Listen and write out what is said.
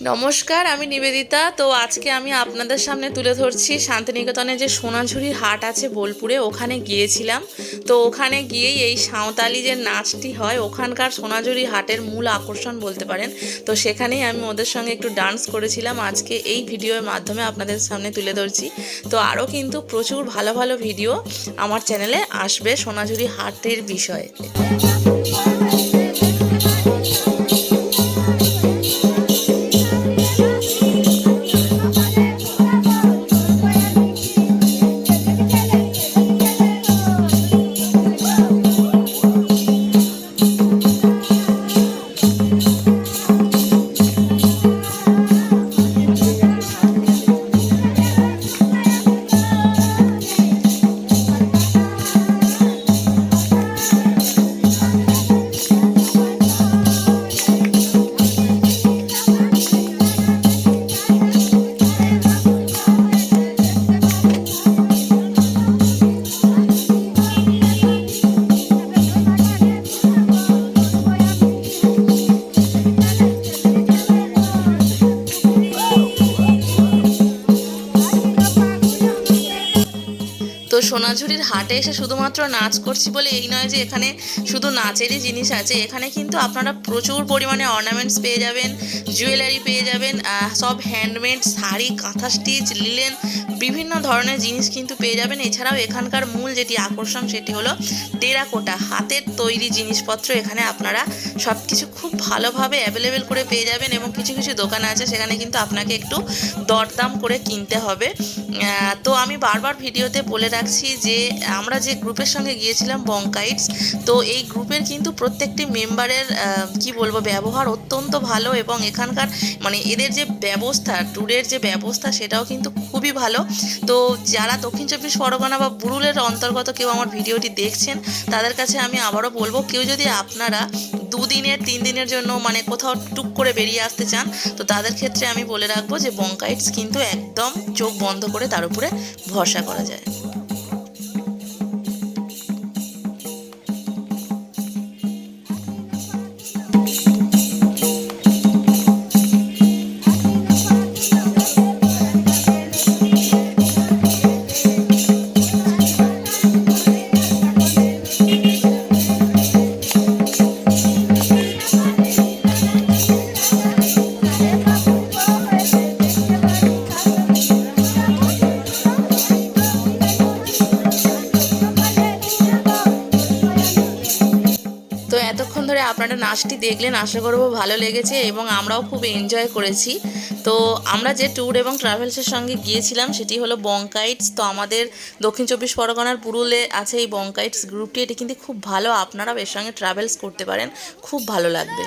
নমস্কার, আমি নিবেদিতা। তো আজকে আমি আপনাদের সামনে তুলে ধরছি শান্তিনিকেতনে যে সোনাঝুরির হাট আছে বোলপুরে, ওখানে গিয়েছিলাম। তো ওখানে গিয়েই এই সাঁওতালি যে নাচটি হয়, ওখানকার সোনাঝুরি হাটের মূল আকর্ষণ বলতে পারেন। তো সেখানেই আমি ওদের সঙ্গে একটু ডান্স করেছিলাম। আজকে এই ভিডিওর মাধ্যমে আপনাদের সামনে তুলে ধরছি। তো আরও কিন্তু প্রচুর ভালো ভালো ভিডিও আমার চ্যানেলে আসবে সোনাঝুরি হাটের বিষয়ে। তো সোনাঝুরির হাটে এসে শুধুমাত্র নাচ করছি বলে এই নয় যে এখানে শুধু নাচেরই জিনিস আছে। এখানে কিন্তু আপনারা প্রচুর পরিমাণে অর্নামেন্টস পেয়ে যাবেন জুয়েলারি পেয়ে যাবেন সব হ্যান্ডমেড শাড়ি, কাঁথা স্টিচ লিলেন বিভিন্ন ধরনের জিনিস কিন্তু পেয়ে যাবেন। এছাড়াও এখানকার মূল যেটি আকর্ষণ সেটি হলো টেরাকোটা। হাতের তৈরি জিনিসপত্র এখানে আপনারা সব কিছু খুব ভালোভাবে অ্যাভেলেবেল করে পেয়ে যাবেন এবং কিছু কিছু দোকান আছে সেখানে কিন্তু আপনাকে একটু দরদাম করে কিনতে হবে। তো আমি বারবার ভিডিওতে বলে রাখছি যে আমরা যে গ্রুপের সঙ্গে গিয়েছিলাম বঙ্কাইটস তো এই গ্রুপের কিন্তু প্রত্যেকটি মেম্বারের কি বলব, ব্যবহার অত্যন্ত ভালো এবং এখানকার মানে এদের যে ব্যবস্থা ট্যুরের যে ব্যবস্থা, সেটাও কিন্তু খুবই ভালো। তো যারা দক্ষিণ চব্বিশ পরগনা বা বুরুলের অন্তর্গত কেউ আমার ভিডিওটি দেখছেন, তাদের কাছে আমি আবারও বলব, কেউ যদি আপনারা দুদিনের তিন দিনের জন্য মানে কোথাও টুক করে বেরিয়ে আসতে চান, তো তাদের ক্ষেত্রে আমি বলে রাখব যে বঙ্কাইটস কিন্তু একদম চোখ বন্ধ করে তার উপরে ভরসা করা যায়। এতক্ষণ ধরে আপনারা নাচটি দেখলেন, আশা করব ভালো লেগেছে এবং আমরাও খুব এনজয় করেছি। তো আমরা যে ট্যুর এবং ট্রাভেলসের সঙ্গে গিয়েছিলাম, সেটি হলো বঙ্কাইটস তো আমাদের দক্ষিণ চব্বিশ পরগনার পুরুলে আছে এই বঙ্কাইটস গ্রুপটি এটি কিন্তু খুব ভালো, আপনারাও এর সঙ্গে ট্রাভেলস করতে পারেন। খুব ভালো লাগবে।